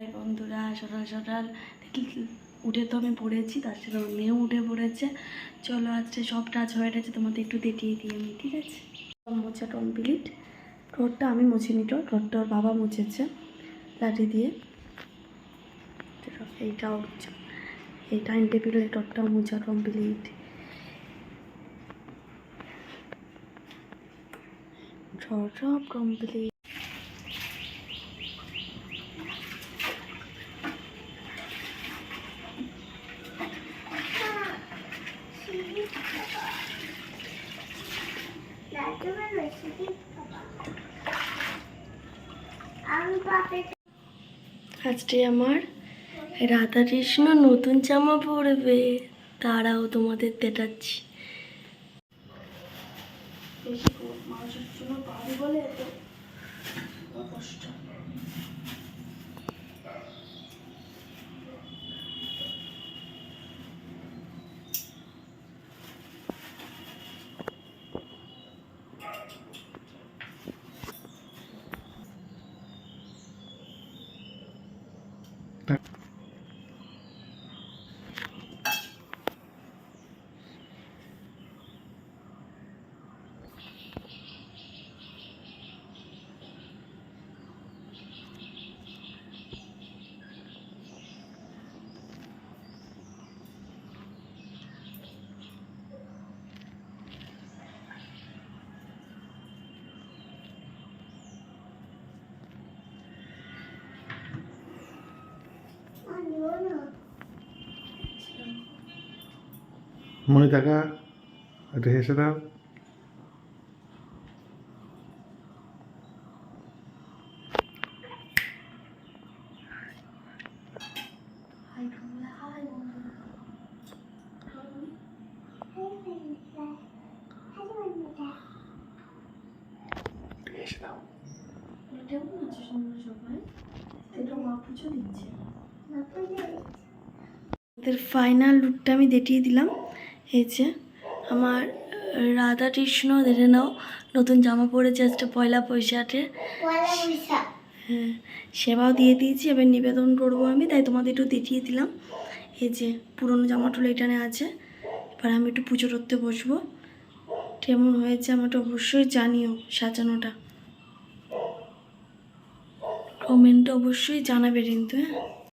বন্ধুরা, সকাল সকাল উঠে তো আমি পড়েছি, তার সাথে মেয়েও উঠে পড়েছে। চলো আজকে সব কাজ হয়ে গেছে, তোমাদের একটু দেখিয়ে দিই আমি, ঠিক আছে? মোছা কমপ্লিট ঠোঁটটা আমি মুছিনি তো ঠোঁটটা ওর বাবা মুছেছে লাঠি দিয়ে। এইটাও এই টাইম টেবিলের ঠোঁটটাও মোছা কমপ্লিট সব কমপ্লিট আমি পাপে আজকে আমার রাধা কৃষ্ণ নতুন জামা পরবে। তারাও তোমাদের দেখাচ্ছি। মানুষের জন্য বলে কষ্ট। that মনে টাকা একটা হেসে দাও এটা দিচ্ছে ফাইনাল লুকটা আমি দেখিয়ে দিলাম। এই যে আমার রাধা কৃষ্ণ দেখে নাও নতুন জামা পরেছে আজকে পয়লা বৈশাখে। হ্যাঁ সেবাও দিয়ে দিয়েছি এবার নিবেদন করব আমি তাই তোমাদের একটু দেখিয়ে দিলাম। এই যে পুরনো জামাগুলো এখানে আছে এবার আমি একটু পুজো করতে বসবো। কেমন হয়েছে আমাকে অবশ্যই জানিও সাজানোটা। কমেন্টে অবশ্যই জানাবে কিন্তু হ্যাঁ।